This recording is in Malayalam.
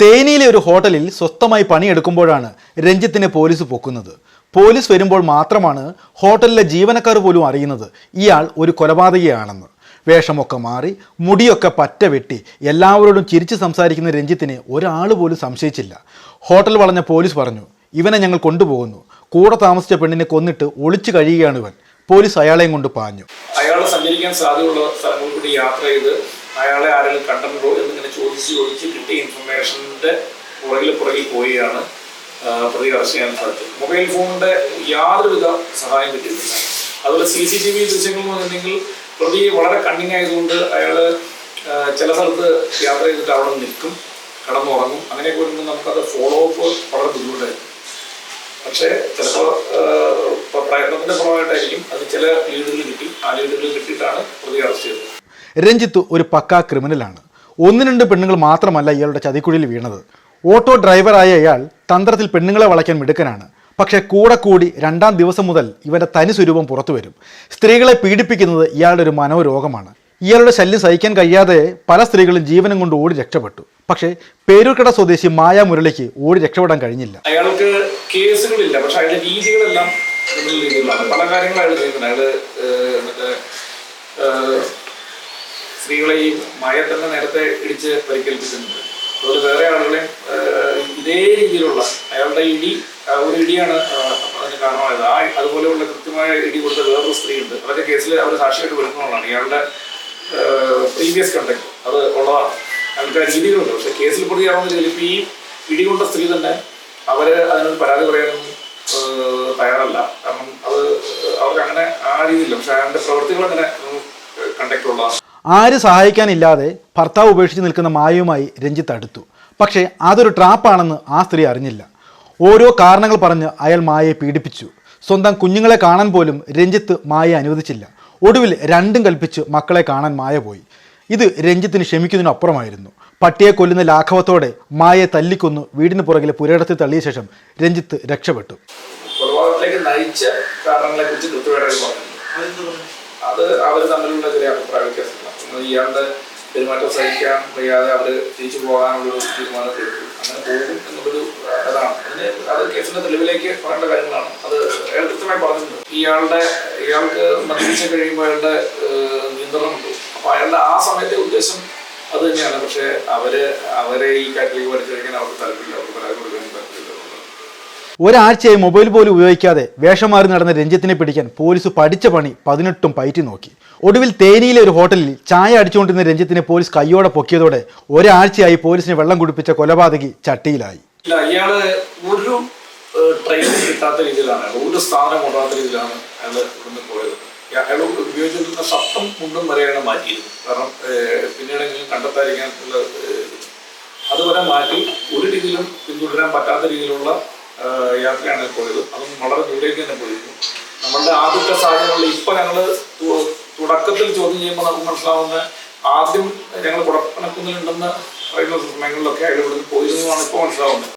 തേനിയിലെ ഒരു ഹോട്ടലിൽ സ്വസ്ഥമായി പണിയെടുക്കുമ്പോഴാണ് രഞ്ജിത്തിനെ പോലീസ് പൊക്കുന്നത്. പോലീസ് വരുമ്പോൾ മാത്രമാണ് ഹോട്ടലിലെ ജീവനക്കാർ പോലും അറിയുന്നത് ഇയാൾ ഒരു കൊലപാതകയാണെന്ന്. വേഷമൊക്കെ മാറി മുടിയൊക്കെ പറ്റ വെട്ടി എല്ലാവരോടും ചിരിച്ച് സംസാരിക്കുന്ന രഞ്ജിത്തിനെ ഒരാൾ പോലും സംശയിച്ചില്ല. ഹോട്ടൽ വളഞ്ഞ പോലീസ് പറഞ്ഞു ഇവനെ ഞങ്ങൾ കൊണ്ടുപോകുന്നു. കൂടെ താമസിച്ച പെണ്ണിനെ കൊന്നിട്ട് ഒളിച്ചു കഴിയുകയാണ് ഇവൻ. പോലീസ് അയാളെയും കൊണ്ട് പാഞ്ഞു. അയാളെ സഞ്ചരിക്കാൻ സാധ്യതയുള്ള സ്ഥലങ്ങളിൽ കൂടി യാത്ര ചെയ്ത് അയാളെ ആരെങ്കിലും കണ്ടിട്ടുണ്ടോ എന്നിങ്ങനെ ചോദിച്ച് ചോദിച്ച് കിട്ടിയ ഇൻഫർമേഷന്റെ പുറകിൽ പുറകിൽ പോവുകയാണ് പ്രതി അറസ്റ്റ് ചെയ്യാൻ സാധിച്ചത്. മൊബൈൽ ഫോണിന്റെ യാതൊരുവിധ സഹായം കിട്ടിയിട്ടില്ല. അതുപോലെ സി സി ടി വി ദൃശ്യങ്ങൾ എന്ന് പറഞ്ഞിട്ടുണ്ടെങ്കിൽ പ്രതി വളരെ കണ്ണിങ് ആയതുകൊണ്ട് അയാൾ ചില സ്ഥലത്ത് യാത്ര ചെയ്തിട്ട് അവിടെ നിൽക്കും കടന്നുറങ്ങും. അങ്ങനെയൊക്കെ വരുമ്പോൾ നമുക്കത് ഫോളോ അപ്പ് വളരെ ബുദ്ധിമുട്ടായിരിക്കും. പക്ഷേ ചിലപ്പോൾ പ്രയത്നത്തിന്റെ ഫലമായിട്ടായിരിക്കും അത് ചില ലീഡുകൾ കിട്ടി. ആ ലീഡുകൾ കിട്ടിയിട്ടാണ് പ്രതി അറസ്റ്റ് ചെയ്തത്. രഞ്ജിത്ത് ഒരു പക്കാ ക്രിമിനലാണ്. ഒന്ന് രണ്ട് പെണ്ണുങ്ങൾ മാത്രമല്ല ഇയാളുടെ ചതിക്കുഴിയിൽ വീണത്. ഓട്ടോ ഡ്രൈവറായ ഇയാൾ തന്ത്രത്തിൽ പെണ്ണുങ്ങളെ വളയ്ക്കാൻ മിടുക്കനാണ്. പക്ഷേ കൂടെ കൂടി രണ്ടാം ദിവസം മുതൽ ഇവന്റെ തനി സ്വരൂപം പുറത്തു വരും. സ്ത്രീകളെ പീഡിപ്പിക്കുന്നത് ഇയാളുടെ ഒരു മനോരോഗമാണ്. ഇയാളുടെ ശല്യം സഹിക്കാൻ കഴിയാതെ പല സ്ത്രീകളും ജീവനം കൊണ്ട് ഓടി രക്ഷപ്പെട്ടു. പക്ഷേ പേരൂർക്കട സ്വദേശി മായ മുരളിക്ക് ഓടി രക്ഷപ്പെടാൻ കഴിഞ്ഞില്ല. അയാൾക്ക് കേസുകളില്ല. പക്ഷെ അയാളുടെ രീതികളെല്ലാം പല കാര്യങ്ങളും അയാൾ സ്ത്രീകളെ ഈ മഴ തന്നെ നേരത്തെ ഇടിച്ച് പരിക്കേൽപ്പിച്ചിട്ടുണ്ട്. അതുപോലെ വേറെ ആളുകളെ ഇതേ രീതിയിലുള്ള അയാളുടെ ഇടി ഒരു ഇടിയാണ് അതിന് കാരണമായത്. ആ അതുപോലെയുള്ള കൃത്യമായ ഇടി കൊടുത്ത വേറൊരു സ്ത്രീ ഉണ്ട് അതൊക്കെ കേസിൽ അവർ സാക്ഷിയായിട്ട് വരുന്നതാണ് ഇയാളുടെ പ്രീവിയസ് കണ്ടക്ട് അത് ഉള്ളതാണ്. അയാൾക്ക് ആ രീതികളുണ്ട്. പക്ഷെ കേസിൽ പ്രതിയാവുന്ന ചിലപ്പോൾ ഈ ഇടി കൊണ്ട സ്ത്രീ തന്നെ അവർ അതിനൊരു പരാതി പറയാനൊന്നും തയ്യാറല്ല. കാരണം അത് അവർക്ക് അങ്ങനെ ആ രീതിയില്ല. പക്ഷെ അയാളുടെ പ്രവൃത്തികൾ അങ്ങനെ കണ്ടക്ട് ഉള്ളതാണ്. ആര് സഹായിക്കാനില്ലാതെ ഭർത്താവ് ഉപേക്ഷിച്ച് നിൽക്കുന്ന മായയുമായി രഞ്ജിത്ത് അടുത്തു. പക്ഷേ അതൊരു ട്രാപ്പാണെന്ന് ആ സ്ത്രീ അറിഞ്ഞില്ല. ഓരോ കാരണങ്ങൾ പറഞ്ഞ് അയാൾ മായയെ പീഡിപ്പിച്ചു. സ്വന്തം കുഞ്ഞുങ്ങളെ കാണാൻ പോലും രഞ്ജിത്ത് മായ അനുവദിച്ചില്ല. ഒടുവിൽ രണ്ടും കൽപ്പിച്ച് മക്കളെ കാണാൻ മായ പോയി. ഇത് രഞ്ജിത്തിന് ക്ഷമിക്കുന്നതിനപ്പുറമായിരുന്നു. പട്ടിയെ കൊല്ലുന്ന ലാഘവത്തോടെ മായയെ തല്ലിക്കൊന്നു വീടിന് പുറകിലെ പുരയിടത്തിൽ തള്ളിയ ശേഷം രഞ്ജിത്ത് രക്ഷപ്പെട്ടു. നയിച്ച അത് അവർ തമ്മിലുള്ള ചില അഭിപ്രായ ഒന്ന് ഇയാളുടെ പെരുമാറ്റം സഹിക്കാൻ വയ്യാതെ അവർ തിരിച്ചു പോകാനുള്ളൊരു ഒരു തീരുമാനത്തിൽ അങ്ങനെ പോകും എന്നുള്ളൊരു അതാണ്. അതിന് അത് കേസിന്റെ തെളിവിലേക്ക് പറയേണ്ട കാര്യങ്ങളാണ്. അത് അയാൾ കൃത്യമായി പറഞ്ഞിട്ടുണ്ട്. ഇയാളുടെ ഇയാൾക്ക് മദ്യപിച്ച് കഴിയുമ്പോൾ അയാളുടെ നിയന്ത്രണമുണ്ട്. അപ്പൊ അയാളുടെ ആ സമയത്തെ ഉദ്ദേശം അത് തന്നെയാണ്. പക്ഷെ അവർ അവരെ ഈ കാര്യത്തിലേക്ക് വലിച്ചെടുക്കാൻ അവർക്ക് ഒരാഴ്ചയായി മൊബൈൽ പോലും ഉപയോഗിക്കാതെ വേഷം മാറി നടന്ന രഞ്ജിത്തിനെ പിടിക്കാൻ പോലീസ് പഠിച്ച പണി പതിനെട്ടും പയറ്റി നോക്കി. ഒടുവിൽ തേനിയിലെ ഒരു ഹോട്ടലിൽ ചായ അടിച്ചുകൊണ്ടിരുന്ന രഞ്ജിത്തിനെ പോലീസ് കയ്യോടെ പൊക്കിയതോടെ ഒരാഴ്ചയായി പോലീസിനെ വെള്ളം കുടിപ്പിച്ച കൊലപാതകി ചട്ടിയിലായി. ഇയാൾ ഒരു കിട്ടാത്ത രീതിയിലാണ് ഒരു പോയത്. ഉപയോഗിച്ചിരുന്ന ശബ്ദം മുണ്ടും വരെയാണ് മാറ്റിയത്. കാരണം പിന്നീടെങ്കിലും കണ്ടെത്താതിരിക്കാൻ അതുവരെ മാറ്റി ഒരു രീതിയിലും പിന്തുടരാൻ പറ്റാത്ത രീതിയിലുള്ള യാത്രയാണ് പോയത്. അതും വളരെ ദൂരേക്ക് തന്നെ പോയിരുന്നു. നമ്മളുടെ ആദ്യത്തെ സാഹചര്യങ്ങളിൽ ഇപ്പൊ ഞങ്ങൾ തുടക്കത്തിൽ ചോദ്യം ചെയ്യുമ്പോൾ നമുക്ക് മനസ്സിലാവുന്ന ആദ്യം ഞങ്ങൾ കുടപ്പനക്കുന്നിലുണ്ടെന്ന് പറയുന്ന സമയങ്ങളിലൊക്കെ അയാൾ ഇവിടുന്ന് പോയിരുന്നു എന്നാണ് മനസ്സിലാവുന്നത്.